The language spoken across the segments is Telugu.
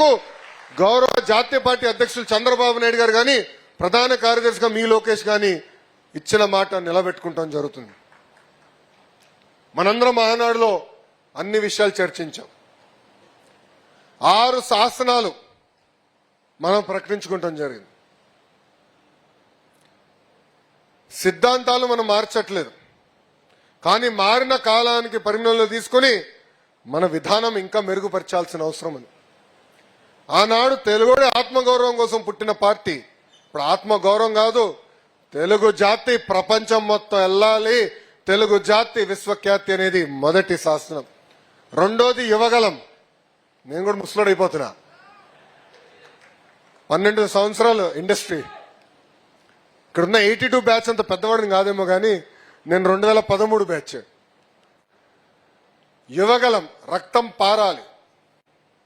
వరకు గౌరవ జాతీయ పార్టీ అధ్యక్షులు చంద్రబాబు నాయుడు గారు కానీ ప్రధాన కార్యదర్శిగా మీ లోకేష్ కానీ ఇచ్చిన మాట నిలబెట్టుకుంటాం జరుగుతుంది. మనందరం మహానాడులో అన్ని విషయాలు చర్చించాం. ఆరు శాసనాలు మనం ప్రకటించుకుంటాం జరిగింది. సిద్ధాంతాలు మనం మార్చట్లేదు. కానీ మారిన కాలానికి పరిగణనలో తీసుకొని మన విధానం ఇంకా మెరుగుపరచాల్సిన అవసరం ఉంది. ఆనాడు తెలుగుడి ఆత్మగౌరవం కోసం పుట్టిన పార్టీ. ఇప్పుడు ఆత్మగౌరవం కాదు తెలుగు జాతి ప్రపంచం మొత్తం వెళ్ళాలి తెలుగు జాతి విశ్వఖ్యాతి అనేది మొదటి శాసనం. రెండోది యువగలం. నేను కూడా ముసలోడు అయిపోతున్నా. పన్నెండు సంవత్సరాలు ఇండస్ట్రీ. ఇక్కడున్న ఎయిటీ టూ బ్యాచ్ అంత పెద్దవాడిని కాదేమో కానీ నేను రెండు వేల పదమూడు బ్యాచ్. యువగలం రక్తం పారాలి.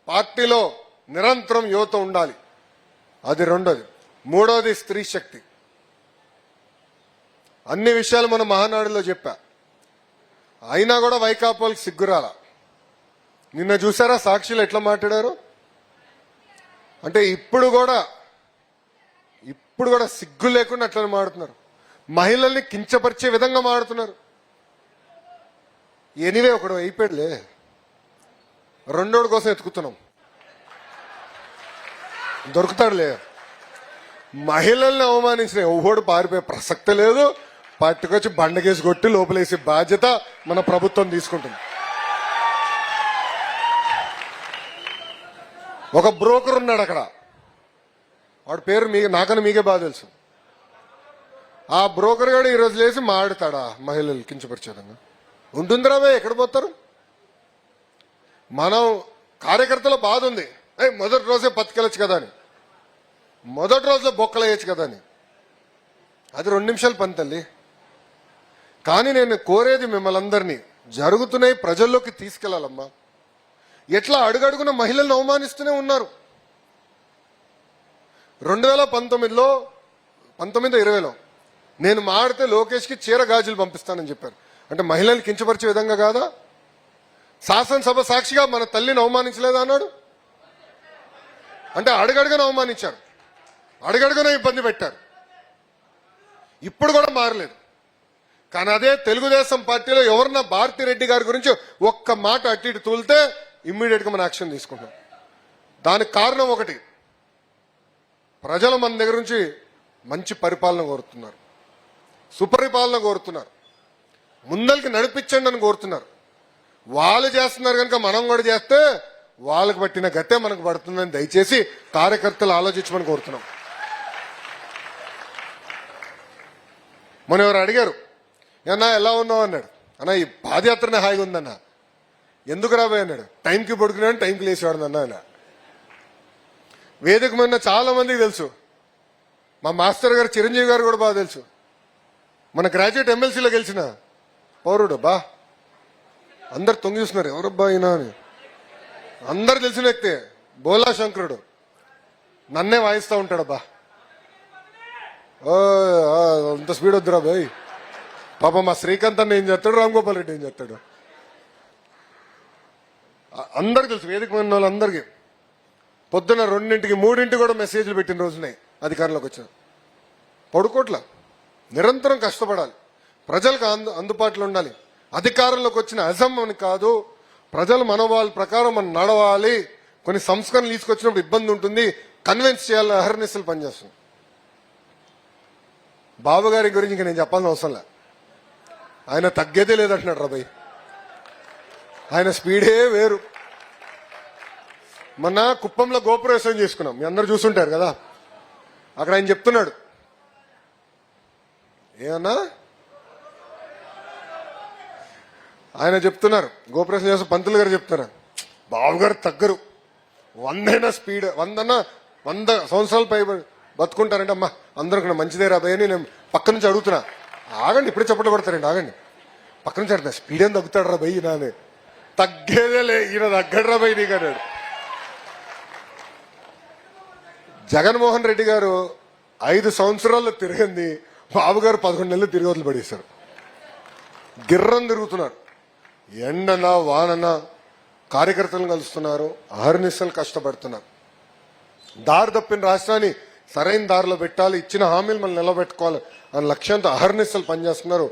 పార్టీలో నిరంతరం యువత ఉండాలి. అది రెండోది. మూడోది స్త్రీ శక్తి. అన్ని విషయాలు మనం మహానాడులో చెప్పా. అయినా కూడా వైకాపాలకు సిగ్గురాల? నిన్న చూసారా సాక్షులు ఎట్లా మాట్లాడారు? అంటే ఇప్పుడు కూడా ఇప్పుడు కూడా సిగ్గు లేకుండా అట్లా మాడుతున్నారు. మహిళల్ని కించపరిచే విధంగా మాడుతున్నారు. ఎనివే ఒకడు అయిపోయాడులే. రెండోడు కోసం ఎత్తుకుతున్నాం. దొరుకుతాడులే. మహిళల్ని అవమానించిన ఎవడు పారిపోయే ప్రసక్తి లేదు. పట్టుకొచ్చి బండకేసి కొట్టి లోపలేసే బాధ్యత మన ప్రభుత్వం తీసుకుంటుంది. ఒక బ్రోకర్ ఉన్నాడు అక్కడ. వాడి పేరు మీ నాకని మీకే బాగా తెలుసు. ఆ బ్రోకర్ గారు ఈరోజు లేచి మాడతాడా మహిళలు కించపరిచేదంగా? ఉంటుందిరా ఎక్కడ పోతారు? మనం కార్యకర్తల బాధ ఉంది. మొదటి రోజే బతికెళ్ళచ్చు కదా అని. మొదటి రోజులో బొక్కలేయచ్చు కదా అని. అది రెండు నిమిషాలు పని తల్లి. కానీ నేను కోరేది మిమ్మల్ని అందరినీ జరుగుతున్నాయి ప్రజల్లోకి తీసుకెళ్ళాలమ్మా ఎట్లా అడుగడుగున మహిళలను అవమానిస్తూనే ఉన్నారు. రెండు వేల పంతొమ్మిదిలో పంతొమ్మిది ఇరవైలో నేను మాడితే లోకేష్కి చీర గాజులు పంపిస్తానని చెప్పారు. అంటే మహిళల్ని కించపరిచే విధంగా కాదా? శాసనసభ సాక్షిగా మన తల్లిని అవమానించలేదా అన్నాడు? అంటే అడుగడుగున అవమానించారు. అడుగడుగున ఇబ్బంది పెట్టారు. ఇప్పుడు కూడా మారలేదు. కానీ అదే తెలుగుదేశం పార్టీలో ఎవరన్నా భారతిరెడ్డి గారి గురించి ఒక్క మాట అట్టి ఇటు తూలితే ఇమ్మీడియట్గా మనం మన యాక్షన్ తీసుకుంటాం. దానికి కారణం ఒకటి. ప్రజలు మన దగ్గర నుంచి మంచి పరిపాలన కోరుతున్నారు. సుపరిపాలన కోరుతున్నారు. ముందరికి నడిపించండి అని కోరుతున్నారు. వాళ్ళు చేస్తున్నారు కనుక మనం కూడా చేస్తే వాళ్ళకి పట్టిన గతే మనకు పడుతుందని దయచేసి కార్యకర్తలు ఆలోచించమని కోరుతున్నాం. మొన్న ఎవరు అడిగారు అన్నా ఎలా ఉన్నావు? అన్నాడు. అన్న ఈ పాదయాత్రనే హాయిగా ఉందన్న. ఎందుకు రాబోయే? అన్నాడు. టైంకి పడుకున్నాడు టైంకి లేచేవాడు అన్న ఆయన వేదిక మొన్న చాలా మందికి తెలుసు. మా మాస్టర్ గారు చిరంజీవి గారు కూడా బాగా తెలుసు. మన గ్రాడ్యుయేట్ ఎమ్మెల్సీలో గెలిచిన పౌరుడు బా అందరు తొంగి చూస్తున్నారు. ఎవరబ్బా అయినా అని. అందరు తెలిసిన వ్యక్తి బోలా శంకరుడు. నన్నే వాయిస్తూ ఉంటాడబ్బా ఓ అంత స్పీడ్ వద్దురా బాయ్ పాప మా శ్రీకాంత్ అన్న ఏం చేస్తాడు రామ్ గోపాల్ రెడ్డి ఏం చేస్తాడు. అందరికి తెలుసు వేదిక ఉన్న వాళ్ళందరికీ. పొద్దున రెండింటికి మూడింటికి కూడా మెసేజ్లు పెట్టిన రోజునే అధికారంలోకి వచ్చిన. పడుకోట్ల. నిరంతరం కష్టపడాలి. ప్రజలకు అందు అందుబాటులో ఉండాలి. అధికారంలోకి వచ్చిన అజం అని కాదు ప్రజల మనోభావాల ప్రకారం మనం నడవాలి. కొన్ని సంస్కరణలు తీసుకొచ్చినప్పుడు ఇబ్బంది ఉంటుంది. కన్విన్స్ చేయాలని అహర్నిశలు పనిచేస్తుంది బాబు గారి గురించి ఇంకా నేను చెప్పాల్సిన అవసరం లే. ఆయన తగ్గేదే లేదంటున్నాడు రాబాయ్ ఆయన స్పీడే వేరు. మొన్న కుప్పంలో గోపురేశ్వరం చేసుకున్నాం. మీ అందరు చూసుంటారు కదా. అక్కడ ఆయన చెప్తున్నాడు. ఏమన్నా? ఆయన చెప్తున్నారు. గోప్రసన్న చేసిన పంతులు గారు చెప్తున్నారు. బాబు గారు తగ్గరు. వందైనా స్పీడ్ వందన్నా వంద సంవత్సరాలు పై బతుకుంటారంటే అమ్మా అందరూ ఇక్కడ మంచిదే రాబోయే అని నేను పక్క నుంచి అడుగుతున్నా. ఆగండి ఇప్పుడే చప్పట్లు పడతారండి ఆగండి. పక్క నుంచి అడుగుతా స్పీడ్ ఏం తగ్గుతాడు రా బయ్యి నానే. తగ్గేదేలే ఈయన తగ్గడు రా బయ్యి నీకు అన్నాడు. జగన్మోహన్ రెడ్డి గారు ఐదు సంవత్సరాల్లో తిరిగింది బాబు గారు పదకొండు నెలలు తిరిగి వదిలి పడేశారు గిర్రం తిరుగుతున్నారు. ఎండన వానన కార్యకర్తలను కలుస్తున్నారు అహర్నిశలు కష్టపడుతున్నారు దారి తప్పిన రాష్ట్రాన్ని సరైన దారిలో పెట్టాలి ఇచ్చిన హామీలు మనం నిలబెట్టుకోవాలి అనే లక్ష్యంతో అహర్నిశలు పనిచేస్తున్నారు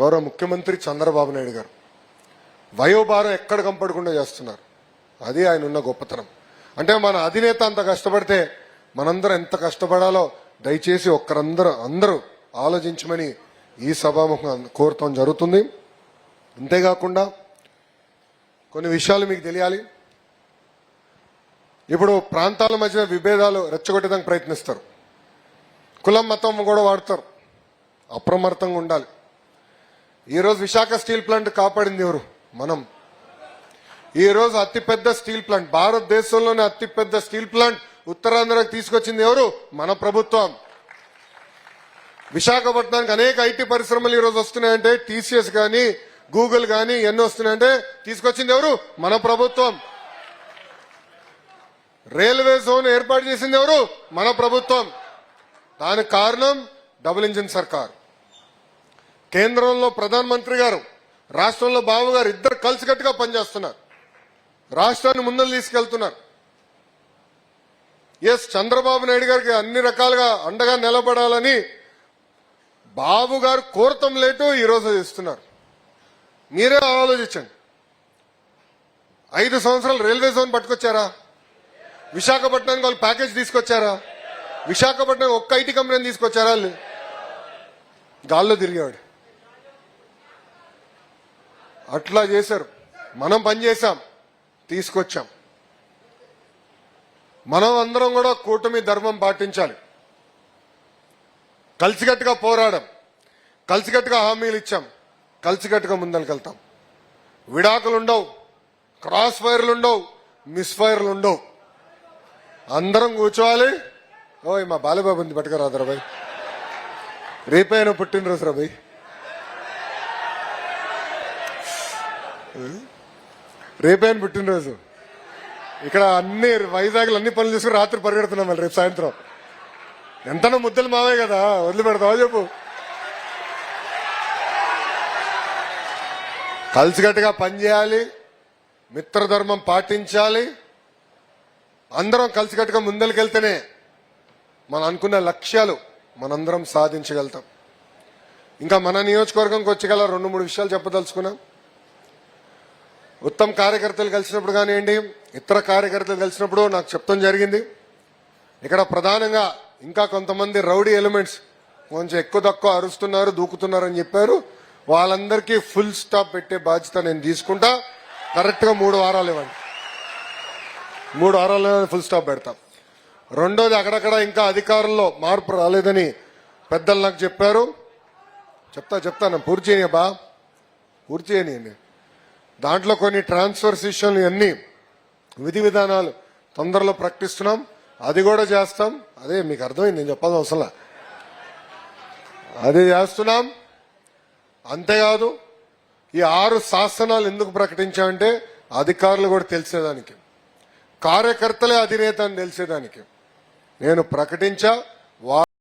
గౌరవ ముఖ్యమంత్రి చంద్రబాబు నాయుడు గారు. వయోభారం ఎక్కడ కంపడకుండా చేస్తున్నారు? అది ఆయన ఉన్న గొప్పతనం. అంటే మన అధినేత అంత కష్టపడితే మనందరం ఎంత కష్టపడాలో దయచేసి ఒక్కరందరూ అందరూ ఆలోచించమని ఈ సభాముఖం కోరటం జరుగుతుంది. అంతేకాకుండా కొన్ని విషయాలు మీకు తెలియాలి. ఇప్పుడు ప్రాంతాల మధ్య విభేదాలు రెచ్చగొట్టడానికి ప్రయత్నిస్తారు. కులం మతం కూడా వాడతారు. అప్రమత్తంగా ఉండాలి. ఈరోజు విశాఖ స్టీల్ ప్లాంట్ కాపాడింది ఎవరు? మనం. ఈ రోజు అతిపెద్ద స్టీల్ ప్లాంట్ భారతదేశంలోనే అతిపెద్ద స్టీల్ ప్లాంట్ ఉత్తరాంధ్రకు తీసుకొచ్చింది ఎవరు? మన ప్రభుత్వం. విశాఖపట్నానికి అనేక ఐటీ పరిశ్రమలు ఈరోజు వస్తున్నాయంటే టీసీఎస్ కానీ గూగుల్ కానీ ఎన్ని వస్తున్నాయంటే తీసుకొచ్చింది ఎవరు? మన ప్రభుత్వం. రైల్వే జోన్ ఏర్పాటు చేసింది ఎవరు? మన ప్రభుత్వం. దానికి కారణం డబుల్ ఇంజిన్ సర్కార్. కేంద్రంలో ప్రధానమంత్రి గారు రాష్ట్రంలో బాబు గారు ఇద్దరు కలిసికట్టుగా పనిచేస్తున్నారు. రాష్ట్రాన్ని ముందలు తీసుకెళ్తున్నారు. ఎస్ చంద్రబాబు నాయుడు గారికి అన్ని రకాలుగా అండగా నిలబడాలని బాబు గారు కోరతం లేటు ఈరోజు ఇస్తున్నారు మీరే ఆలోచించండి. ఐదు సంవత్సరాలు రైల్వే జోన్ పట్టుకొచ్చారా? విశాఖపట్నానికి వాళ్ళు ప్యాకేజ్ తీసుకొచ్చారా? విశాఖపట్నం ఒక్క ఐటీ కంపెనీని తీసుకొచ్చారా? వాళ్ళు? గాల్లో తిరిగాడు. అట్లా చేశారు. మనం పని చేశాం. తీసుకొచ్చాం. మనం అందరం కూడా కూటమి ధర్మం పాటించాలి. కలిసికట్టుగా పోరాడం. కలిసికట్టుగా హామీలు ఇచ్చాం. కలిసికట్టుగా ముందరికెళ్తాం విడాకులు ఉండవు. క్రాస్ ఫైర్లు ఉండవు. మిస్ ఫైర్లు ఉండవు. అందరం కూర్చోవాలి. ఓయ్ మా బాలబాబు ఉంది పట్టుకురాదు రాబాయ్ రేపైన పుట్టినరోజు రాబాయ్ రేపైన పుట్టినరోజు. ఇక్కడ అన్ని వైజాగ్లో అన్ని పనులు చేసుకుని రాత్రి పరిగెడుతున్నాం మళ్ళీ రేపు సాయంత్రం. ఎంతనో ముద్దలు మావే కదా వదిలిపెడతావా చెప్పు. కలిసికట్టుగా పనిచేయాలి మిత్రధర్మం పాటించాలి. అందరం కలిసికట్టుగా ముందరికెళ్తేనే మనం అనుకున్న లక్ష్యాలు మనందరం సాధించగలుగుతాం. ఇంకా మన నియోజకవర్గంకి వచ్చేగల రెండు మూడు విషయాలు చెప్పదలుచుకున్నాం. ఉత్తమ కార్యకర్తలు కలిసినప్పుడు కానివ్వండి ఇతర కార్యకర్తలు కలిసినప్పుడు నాకు చెప్తాం జరిగింది. ఇక్కడ ప్రధానంగా ఇంకా కొంతమంది రౌడీ ఎలిమెంట్స్ కొంచెం ఎక్కువ తక్కువ అరుస్తున్నారు దూకుతున్నారు అని చెప్పారు. వాళ్ళందరికీ ఫుల్ స్టాప్ పెట్టే బాధ్యత నేను తీసుకుంటా. కరెక్ట్గా మూడు వారాలు ఇవ్వండి. మూడు వారాల్లో ఫుల్ స్టాప్ పెడతాం. రెండోది అక్కడక్కడ ఇంకా అధికారంలో మార్పు రాలేదని పెద్దలు నాకు చెప్పారు. చెప్తా చెప్తాను పూర్తి చేయని బా పూర్తి చేయనియండి దాంట్లో కొన్ని ట్రాన్స్ఫర్ విషయాలు అన్ని విధి విధానాలు తొందరలో ప్రకటిస్తున్నాం. అది కూడా చేస్తాం. అదే మీకు అర్థమైంది నేను చెప్పాల్సిన అవసరం అది చేస్తున్నాం. అంతేకాదు ఈ ఆరు శాసనాలు ఎందుకు ప్రకటించామంటే అధికారులు కూడా తెలిసేదానికి కార్యకర్తలే అధినేత అని తెలిసేదానికి. నేను ప్రకటించా